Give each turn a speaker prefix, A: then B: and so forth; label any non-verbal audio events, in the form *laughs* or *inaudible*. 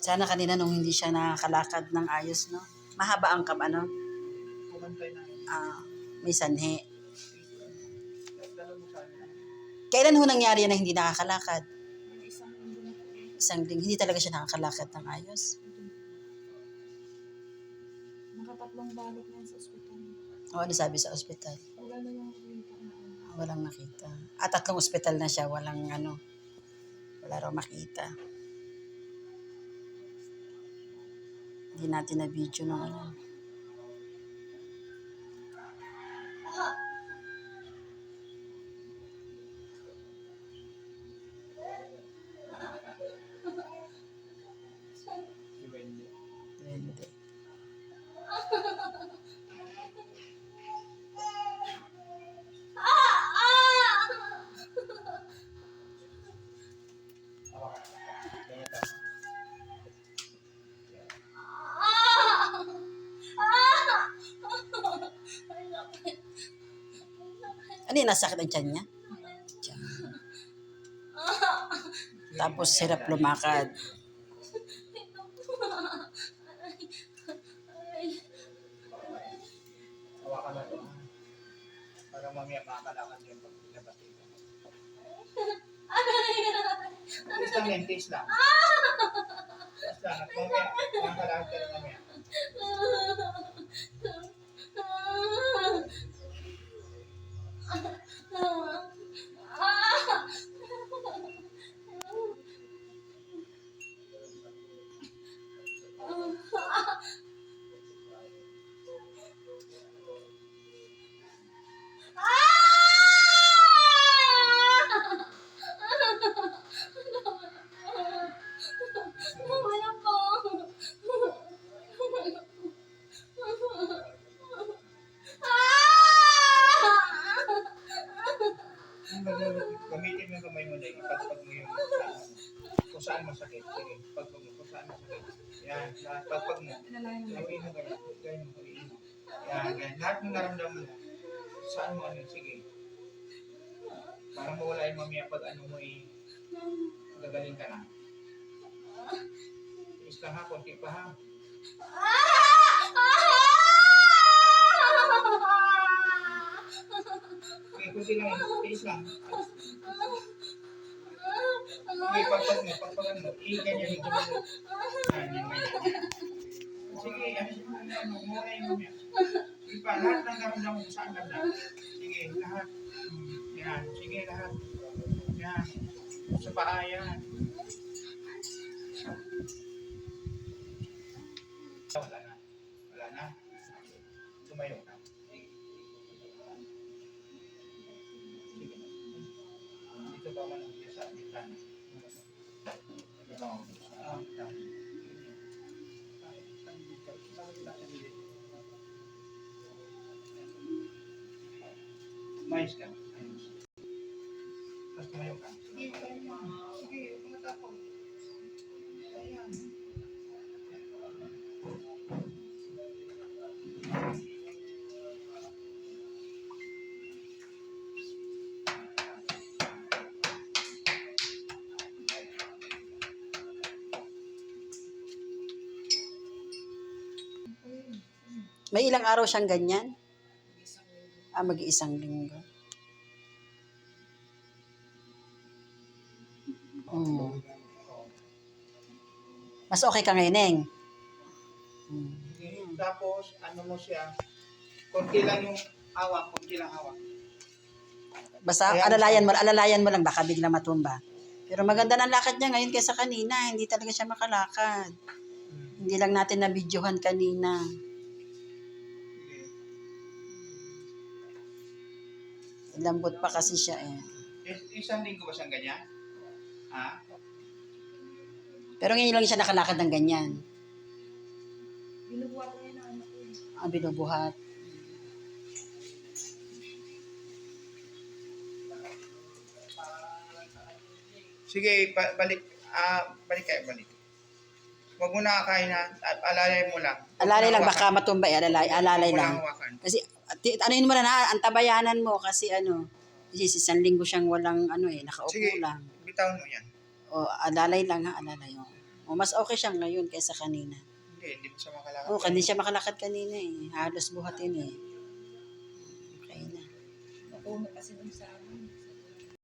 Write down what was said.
A: Sana kanina nung hindi siya nakakalakad ng ayos, no? Mahaba ang kam, ano? Ah, may sanhi. Kailan ho nangyari yan na hindi nakakalakad?
B: Isang linggo,
A: hindi talaga siya nakakalakad ng ayos.
B: Nakatatlong balik na yan sa ospital.
A: O ano sabi sa ospital?
B: Wala na yung ano.
A: Walang nakita. At tatlong ospital na siya, walang ano, wala raw makita. Hindi natin na video ng ano.
C: Si *laughs* Wendy.
A: Ano yung nasakit ang tiyan niya? Tiyan. Tapos hirap lumakad.
C: Hawakan na ito. Para mamaya makakalakad yung pag pinabas dito. Taste lang yan, taste lang. Taste lang. Mamaya, makakalakad ka rin.
B: Wala *laughs*
C: saan masakit. Sige, pagpag mo kung saan masakit. Yan, lahat pagpag mo.
B: Inalayan mo.
C: Ganyan. Gawin mo, gawin mo. Yan, yan. Lahat ng naramdaman mo. Saan mo ano, sige. Para mawala yung mamaya pag ano mo eh, gagaling ka na. Lang ha, konti pa ha. *laughs* Okay, konti lang. Tiis lang. Okay, pagpag mo, pagpag mo. Eh, ganyan yung gawin mo. Yan, yan, ganyan. Sige, ano siya ano, ano, mawala yung mamaya. Sige pa, lahat ng naramdaman mo saan ganda. Sige, lahat. Hmm, Yan, sige, lahat. Yan. Sa paa yan. Wala na. Wala na. Tumayo ka. Mais ka. Tapos tumayo ka. Sige, mga tapo. Ayan.
A: May ilang araw siyang ganyan? Ah, mag-iisang linggo. Mm. Mas okay ka ngayon, Neng? Mm.
C: Tapos, ano mo siya, konti lang yung hawak, konti lang hawak.
A: Basta
C: Ayan.
A: alalayan mo, alalayan mo lang, baka bigla matumba. Pero maganda ng lakad niya ngayon kaysa kanina. Hindi talaga siya makalakad. Hindi lang natin na-videohan kanina. Lambot pa kasi siya eh.
C: Is- isang linggo ba siyang ganyan? Ha?
A: Pero ngayon lang siya nakalakad ng ganyan.
B: Binubuhat na anak ko. eh.
A: Ang binubuhat.
C: Sige, ba- balik, ah, balik kayo, balik. Huwag mo na kakain na, at alalay mo lang.
A: Alalay
C: na
A: lang, baka matumba eh. Alalay, alalay
C: Huwag mo
A: lang.
C: na hawakan.
A: Kasi, ano yun mo na na, antabayanan mo kasi ano, kasi isang linggo siyang walang ano eh, nakaupo
C: Sige.
A: lang.
C: Bitawan mo yan.
A: O, alalay lang ha, alalay. O, o mas okay siya ngayon kaysa kanina.
C: Hindi, hindi mo siya makalakad.
A: O, hindi siya makalakad kanina eh. Halos buhatin eh. Okay na.
D: Napuno kasi amin. Sa